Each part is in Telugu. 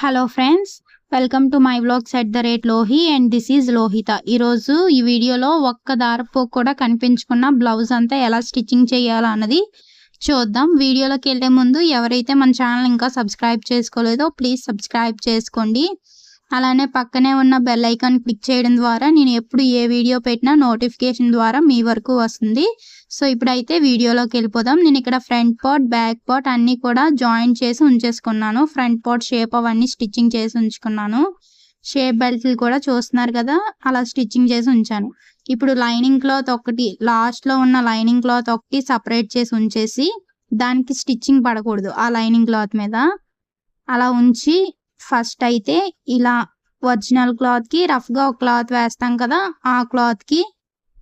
Hello friends welcome to my vlogs at the rate Lohi and this is Lohitha ఈరోజు ఈ వీడియోలో ఒక్క దారపు కూడా కనిపించుకున్న బ్లౌజ్ అంతా ఎలా స్టిచ్చింగ్ చేయాలన్నది చూద్దాం. వీడియోలోకి వెళ్ళే ముందు ఎవరైతే మన ఛానల్ ఇంకా సబ్స్క్రైబ్ చేసుకోలేదో ప్లీజ్ సబ్స్క్రైబ్ చేసుకోండి. అలానే పక్కనే ఉన్న బెల్ ఐకాన్ క్లిక్ చేయడం ద్వారా నేను ఎప్పుడు ఏ వీడియో పెట్టినా నోటిఫికేషన్ ద్వారా మీ వరకు వస్తుంది. సో ఇప్పుడైతే వీడియోలోకి వెళ్ళిపోదాం. నేను ఇక్కడ ఫ్రంట్ పార్ట్ బ్యాక్ పార్ట్ అన్ని కూడా జాయిన్ చేసి ఉంచేసుకున్నాను. ఫ్రంట్ పార్ట్ షేప్ అవన్నీ స్టిచ్చింగ్ చేసి ఉంచుకున్నాను. షేప్ బెల్ట్లు కూడా చూస్తున్నారు కదా అలా స్టిచ్చింగ్ చేసి ఉంచాను. ఇప్పుడు లైనింగ్ క్లాత్ ఒకటి లాస్ట్లో ఉన్న లైనింగ్ క్లాత్ ఒకటి సపరేట్ చేసి ఉంచేసి దానికి స్టిచ్చింగ్ పడకూడదు ఆ లైనింగ్ క్లాత్ మీద. అలా ఉంచి ఫస్ట్ అయితే ఇలా ఒరిజినల్ క్లాత్కి రఫ్గా ఒక క్లాత్ వేస్తాం కదా ఆ క్లాత్కి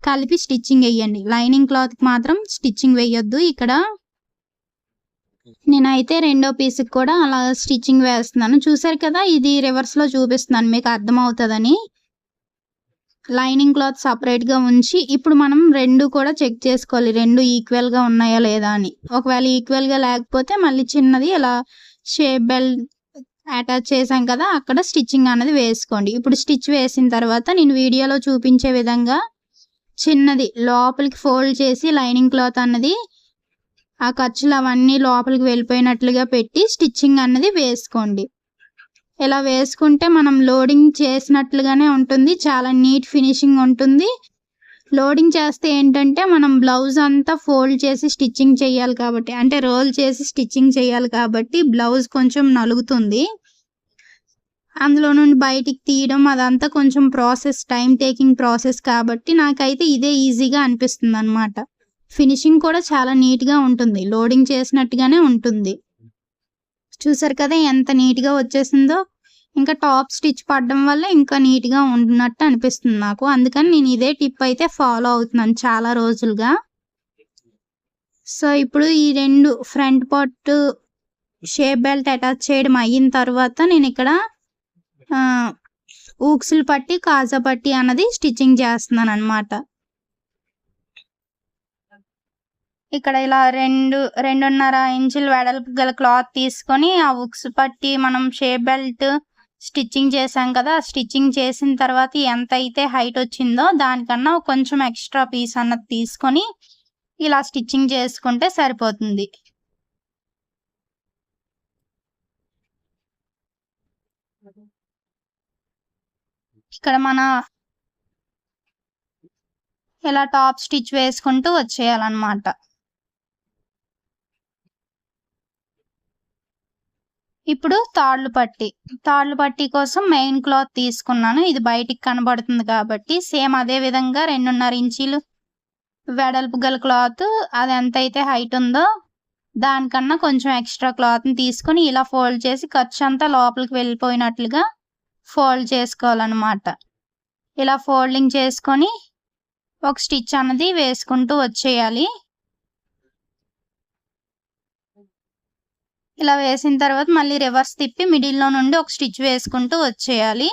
కలిపి స్టిచ్చింగ్ వేయండి. లైనింగ్ క్లాత్కి మాత్రం స్టిచ్చింగ్ వేయొద్దు ఇక్కడ. నేనైతే రెండో పీస్కి కూడా అలా స్టిచ్చింగ్ వేస్తున్నాను. చూసారు కదా ఇది రివర్స్లో చూపిస్తున్నాను మీకు అర్థమవుతుందని. లైనింగ్ క్లాత్ సపరేట్గా ఉంచి ఇప్పుడు మనం రెండు కూడా చెక్ చేసుకోవాలి. రెండు ఈక్వల్గా ఉన్నాయా లేదా అని. ఒకవేళ ఈక్వల్గా లేకపోతే మళ్ళీ చిన్నది ఇలా షేప్ బెల్ట్ అటాచ్ చేసాం కదా అక్కడ స్టిచ్చింగ్ అనేది వేసుకోండి. ఇప్పుడు స్టిచ్ వేసిన తర్వాత నేను వీడియోలో చూపించే విధంగా చిన్నది లోపలికి ఫోల్డ్ చేసి లైనింగ్ క్లాత్ అన్నది ఆ ఖర్చులు అవన్నీ లోపలికి వెళ్ళిపోయినట్లుగా పెట్టి స్టిచ్చింగ్ అన్నది వేసుకోండి. ఇలా వేసుకుంటే మనం లోడింగ్ చేసినట్లుగానే ఉంటుంది. చాలా నీట్ ఫినిషింగ్ ఉంటుంది. లోడింగ్ చేస్తే ఏంటంటే మనం బ్లౌజ్ అంతా ఫోల్డ్ చేసి స్టిచ్చింగ్ చేయాలి కాబట్టి అంటే రోల్ చేసి స్టిచ్చింగ్ చేయాలి కాబట్టి బ్లౌజ్ కొంచెం నలుగుతుంది. అందులో నుండి బయటికి తీయడం అదంతా కొంచెం ప్రాసెస్ టైం టేకింగ్ ప్రాసెస్ కాబట్టి నాకైతే ఇదే ఈజీగా అనిపిస్తుంది అనమాట ఫినిషింగ్ కూడా చాలా నీట్గా ఉంటుంది లోడింగ్ చేసినట్టుగానే ఉంటుంది. చూసారు కదా ఎంత నీట్గా వచ్చేసిందో? ఇంకా టాప్ స్టిచ్ పడడం వల్ల ఇంకా నీట్గా ఉన్నట్టు అనిపిస్తుంది నాకు. అందుకని నేను ఇదే టిప్ అయితే ఫాలో అవుతున్నాను చాలా రోజులుగా. సో ఇప్పుడు ఈ రెండు front part shape belt attach చేయడం అయిన తర్వాత నేను ఇక్కడ ఊక్సులు పట్టి కాజా పట్టి అన్నది స్టిచ్చింగ్ చేస్తున్నాను అనమాట ఇక్కడ ఇలా రెండు రెండున్నర ఇంచులు వెడల్పు గల క్లాత్ తీసుకొని ఆ ఉక్స్ పట్టి మనం షేప్ బెల్ట్ స్టిచ్చింగ్ చేసాం కదా స్టిచ్చింగ్ చేసిన తర్వాత ఎంత అయితే హైట్ వచ్చిందో దానికన్నా కొంచెం ఎక్స్ట్రా పీస్ అన్నది తీసుకొని ఇలా స్టిచ్చింగ్ చేసుకుంటే సరిపోతుంది. ఇక్కడ మన ఇలా టాప్ స్టిచ్ వేసుకుంటూ వచ్చేయాలన్నమాట. ఇప్పుడు తాళ్ళు పట్టి. తాళ్ళు పట్టి కోసం మెయిన్ క్లాత్ తీసుకున్నాను. ఇది బయటికి కనబడుతుంది కాబట్టి సేమ్ అదే విధంగా రెండున్నర ఇంచీలు వెడల్పు గల క్లాత్ అది ఎంత అయితే హైట్ ఉందో దానికన్నా కొంచెం ఎక్స్ట్రా క్లాత్ని తీసుకొని ఇలా ఫోల్డ్ చేసి ఖర్చు అంతా లోపలికి వెళ్ళిపోయినట్లుగా ఫోల్డ్ చేసుకోవాలన్నమాట. ఇలా ఫోల్డింగ్ చేసుకొని ఒక స్టిచ్ అన్నది వేసుకుంటూ వచ్చేయాలి. ఇలా వేసిన తర్వాత మళ్ళీ రివర్స్ తిప్పి మిడిల్లో నుండి ఒక స్టిచ్ వేసుకుంటూ వచ్చేయాలి.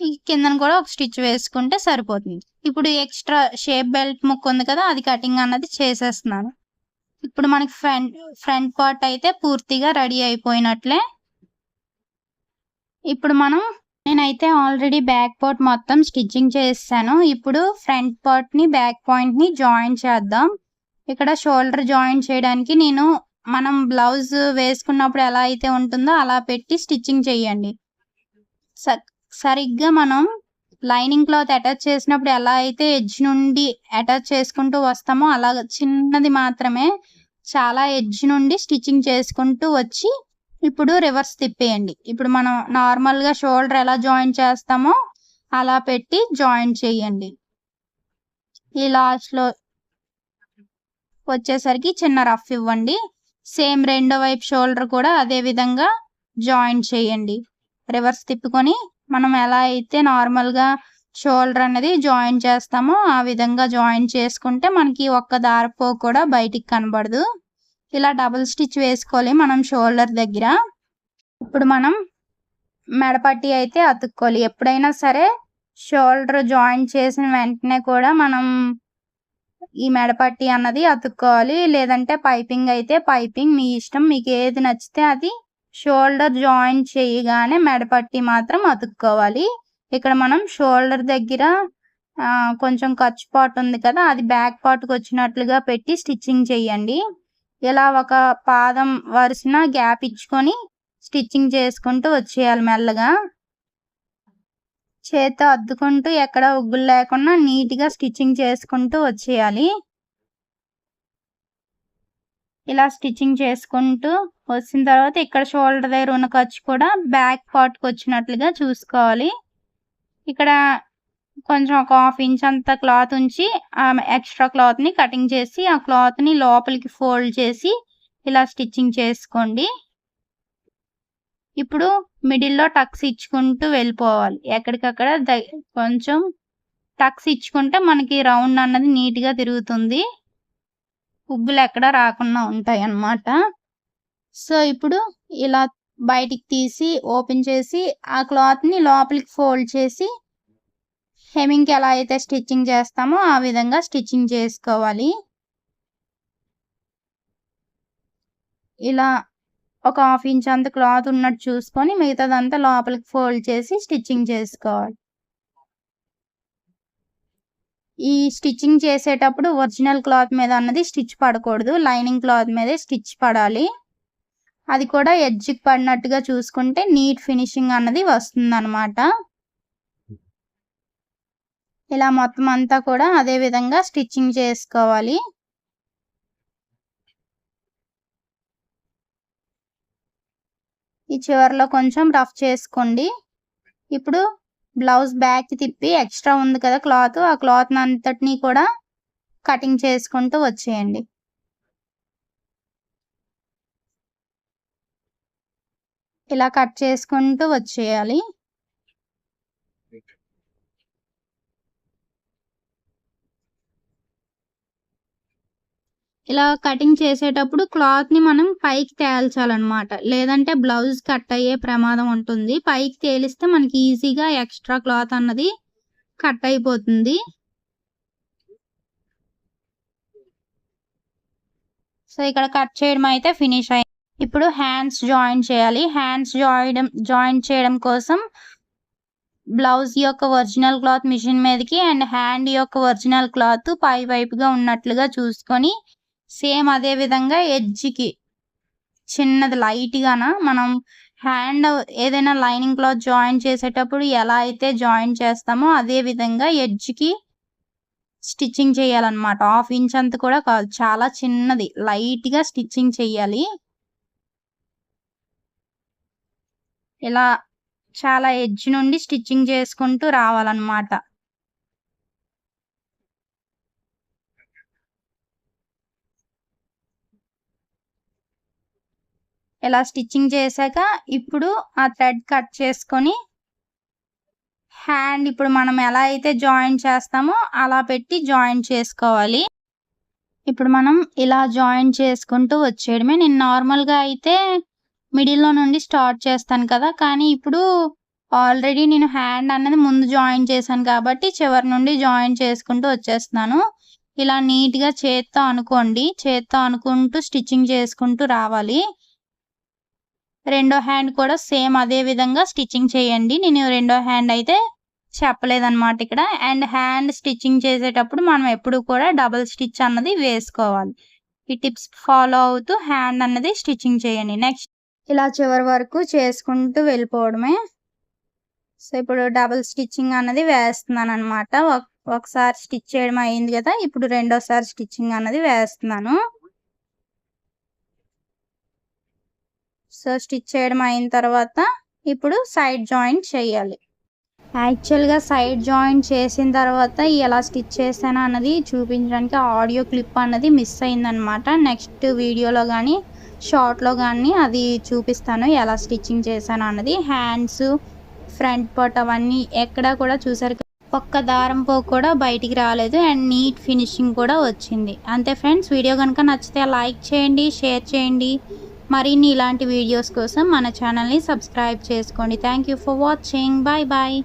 ఈ కిందన కూడా ఒక స్టిచ్ వేసుకుంటే సరిపోతుంది. ఇప్పుడు ఎక్స్ట్రా షేప్ బెల్ట్ ముక్కు ఉంది కదా అది కటింగ్ అన్నది చేసేస్తున్నాను. ఇప్పుడు మనకి ఫ్రంట్ ఫ్రంట్ పార్ట్ అయితే పూర్తిగా రెడీ అయిపోయినట్లే. ఇప్పుడు మనం నేనైతే ఆల్రెడీ బ్యాక్ పార్ట్ మొత్తం స్టిచ్చింగ్ చేస్తాను ఇప్పుడు ఫ్రంట్ పార్ట్ని బ్యాక్ పాయింట్ని జాయిన్ చేద్దాం. ఇక్కడ షోల్డర్ జాయిన్ చేయడానికి నేను మనం బ్లౌజ్ వేసుకున్నప్పుడు ఎలా అయితే ఉంటుందో అలా పెట్టి స్టిచ్చింగ్ చేయండి. సరిగ్గా మనం లైనింగ్ క్లాత్ అటాచ్ చేసినప్పుడు ఎలా అయితే ఎడ్జ్ నుండి అటాచ్ చేసుకుంటూ వస్తామో అలా చిన్నది మాత్రమే చాలా ఎడ్జ్ నుండి స్టిచ్చింగ్ చేసుకుంటూ వచ్చి ఇప్పుడు రివర్స్ తిప్పేయండి. ఇప్పుడు మనం నార్మల్గా షోల్డర్ ఎలా జాయిన్ చేస్తామో అలా పెట్టి జాయిన్ చేయండి. ఈ లాస్ట్లో వచ్చేసరికి చిన్న రఫ్ ఇవ్వండి. సేమ్ రెండో వైపు షోల్డర్ కూడా అదే విధంగా జాయిన్ చేయండి. రివర్స్ తిప్పుకొని మనం ఎలా అయితే నార్మల్గా షోల్డర్ అనేది జాయిన్ చేస్తామో ఆ విధంగా జాయిన్ చేసుకుంటే మనకి ఒక్క దారపో కూడా బయటికి కనబడదు. ఇలా డబుల్ స్టిచ్ వేసుకోవాలి మనం షోల్డర్ దగ్గర. ఇప్పుడు మనం మెడపట్టి అయితే అతుక్కోవాలి. ఎప్పుడైనా సరే షోల్డర్ జాయిన్ చేసిన వెంటనే కూడా మనం ఈ మెడపట్టి అన్నది అతుక్కోవాలి. లేదంటే పైపింగ్ అయితే పైపింగ్. మీ ఇష్టం మీకు ఏది నచ్చితే అది షోల్డర్ జాయిన్ చేయగానే మెడపట్టి మాత్రం అతుక్కోవాలి. ఇక్కడ మనం షోల్డర్ దగ్గర కొంచెం ఖర్చు పార్ట్ ఉంది కదా అది బ్యాక్ పార్ట్కి వచ్చినట్లుగా పెట్టి స్టిచ్చింగ్ చేయండి. ఇలా ఒక పాదం వరుసన గ్యాప్ ఇచ్చుకొని స్టిచ్చింగ్ చేసుకుంటూ వచ్చేయాలి మెల్లగా. చేత్తో అద్దుకుంటూ ఎక్కడ ఉగ్గులు లేకుండా నీట్గా స్టిచ్చింగ్ చేసుకుంటూ వచ్చేయాలి. ఇలా స్టిచ్చింగ్ చేసుకుంటూ వచ్చిన తర్వాత ఇక్కడ షోల్డర్ దగ్గర ఉన్న ఖర్చు కూడా బ్యాక్ పార్ట్కి వచ్చినట్లుగా చూసుకోవాలి. ఇక్కడ కొంచెం ఒక హాఫ్ ఇంచ్ అంత క్లాత్ ఉంచి ఆ ఎక్స్ట్రా క్లాత్ని కటింగ్ చేసి ఆ క్లాత్ని లోపలికి ఫోల్డ్ చేసి ఇలా స్టిచ్చింగ్ చేసుకోండి. ఇప్పుడు మిడిల్లో టక్స్ ఇచ్చుకుంటూ వెళ్ళిపోవాలి. ఎక్కడికక్కడ ద- కొంచెం టక్స్ ఇచ్చుకుంటే మనకి రౌండ్ అన్నది నీట్గా తిరుగుతుంది. పువ్వులు ఎక్కడ రాకుండా ఉంటాయి అన్నమాట సో ఇప్పుడు ఇలా బయటికి తీసి ఓపెన్ చేసి ఆ క్లాత్ని లోపలికి ఫోల్డ్ చేసి హెమింగ్కి ఎలా అయితే స్టిచ్చింగ్ చేస్తామో ఆ విధంగా స్టిచ్చింగ్ చేసుకోవాలి. ఇలా ఒక హాఫ్ ఇంచ్ అంత క్లాత్ ఉన్నట్టు చూసుకొని మిగతాదంతా లోపలికి ఫోల్డ్ చేసి స్టిచ్చింగ్ చేసుకోవాలి. ఈ స్టిచ్చింగ్ చేసేటప్పుడు ఒరిజినల్ క్లాత్ మీద అన్నది స్టిచ్ పడకూడదు. లైనింగ్ క్లాత్ మీదే స్టిచ్ పడాలి. అది కూడా ఎడ్జ్కి పడినట్టుగా చూసుకుంటే నీట్ ఫినిషింగ్ అన్నది వస్తుంది అనమాట ఇలా మొత్తం అంతా కూడా అదే విధంగా స్టిచ్చింగ్ చేసుకోవాలి. ఈ చివరిలో కొంచెం రఫ్ చేసుకోండి. ఇప్పుడు బ్లౌజ్ బ్యాక్ తిప్పి ఎక్స్ట్రా ఉంది కదా క్లాత్ ఆ క్లాత్ అంతటిని కూడా కటింగ్ చేసుకుంటూ వచ్చేయండి. ఇలా కట్ చేసుకుంటూ వచ్చేయాలి. ఇలా కటింగ్ చేసేటప్పుడు క్లాత్ని మనం పైకి తేల్చాలన్నమాట. లేదంటే బ్లౌజ్ కట్ అయ్యే ప్రమాదం ఉంటుంది. పైకి తేలిస్తే మనకి ఈజీగా ఎక్స్ట్రా క్లాత్ అన్నది కట్ అయిపోతుంది. సో ఇక్కడ కట్ చేయడం అయితే ఫినిష్ అయింది ఇప్పుడు హ్యాండ్స్ జాయిన్ చేయాలి. హ్యాండ్స్ జాయిన్ జాయిన్ చేయడం కోసం బ్లౌజ్ యొక్క ఒరిజినల్ క్లాత్ మిషన్ మీదకి అండ్ హ్యాండ్ యొక్క ఒరిజినల్ క్లాత్ పై వైపుగా ఉన్నట్లుగా చూసుకొని సేమ్ అదే విధంగా ఎడ్జ్కి చిన్నది లైట్గాన మనం హ్యాండ్ ఏదైనా లైనింగ్ క్లాత్ జాయిన్ చేసేటప్పుడు ఎలా అయితే జాయిన్ చేస్తామో అదే విధంగా ఎడ్జ్కి స్టిచ్చింగ్ చేయాలన్నమాట. హాఫ్ ఇంచ్ అంత కూడా కాదు చాలా చిన్నది. లైట్గా స్టిచ్చింగ్ చేయాలి ఇలా చాలా ఎడ్జ్ నుండి స్టిచ్చింగ్ చేసుకుంటూ రావాలన్నమాట. ఇలా స్టిచ్చింగ్ చేశాక ఇప్పుడు ఆ థ్రెడ్ కట్ చేసుకొని హ్యాండ్ ఇప్పుడు మనం ఎలా అయితే జాయిన్ చేస్తామో అలా పెట్టి జాయిన్ చేసుకోవాలి. ఇప్పుడు మనం ఇలా జాయిన్ చేసుకుంటూ వచ్చేయడమే. నేను నార్మల్గా అయితే మిడిల్లో నుండి స్టార్ట్ చేస్తాను కదా కానీ ఇప్పుడు ఆల్రెడీ నేను హ్యాండ్ అన్నది ముందు జాయిన్ చేశాను కాబట్టి చివరి నుండి జాయిన్ చేసుకుంటూ వచ్చేస్తున్నాను. ఇలా నీట్గా చేత్తో అనుకోండి చేత్తో అనుకుంటూ స్టిచ్చింగ్ చేసుకుంటూ రావాలి. రెండో హ్యాండ్ కూడా సేమ్ అదే విధంగా స్టిచ్చింగ్ చేయండి. నేను రెండో హ్యాండ్ అయితే చెప్పలేదన్నమాట ఇక్కడ. అండ్ హ్యాండ్ స్టిచ్చింగ్ చేసేటప్పుడు మనం ఎప్పుడు కూడా డబుల్ స్టిచ్ అన్నది వేసుకోవాలి. ఈ టిప్స్ ఫాలో అవుతూ హ్యాండ్ అన్నది స్టిచ్చింగ్ చేయండి. నెక్స్ట్ ఇలా చివరి వరకు చేసుకుంటూ వెళ్ళిపోవడమే. సో ఇప్పుడు డబుల్ స్టిచ్చింగ్ అన్నది వేస్తున్నాను అనమాట ఒకసారి స్టిచ్ చేయడం అయింది కదా ఇప్పుడు రెండోసారి స్టిచ్చింగ్ అన్నది వేస్తున్నాను. సో స్టిచ్ చేయడం అయిన తర్వాత ఇప్పుడు సైడ్ జాయింట్ చేయాలి. యాక్చువల్గా సైడ్ జాయింట్ చేసిన తర్వాత ఎలా స్టిచ్ చేశాను అన్నది చూపించడానికి ఆడియో క్లిప్ అన్నది మిస్ అయిందనమాట నెక్స్ట్ వీడియోలో కానీ షార్ట్లో కానీ అది చూపిస్తాను ఎలా స్టిచ్చింగ్ చేశాను అన్నది. హ్యాండ్స్ ఫ్రంట్ పార్ట్ అవన్నీ ఎక్కడా కూడా చూసారు ఒక్క దారం పో కూడా బయటికి రాలేదు అండ్ నీట్ ఫినిషింగ్ కూడా వచ్చింది. అంతే ఫ్రెండ్స్ వీడియో కనుక నచ్చితే లైక్ చేయండి షేర్ చేయండి. మరిన్ని ఇలాంటి వీడియోస్ కోసం మన ఛానల్ని సబ్స్క్రైబ్ చేసుకోండి. Thank you for watching bye bye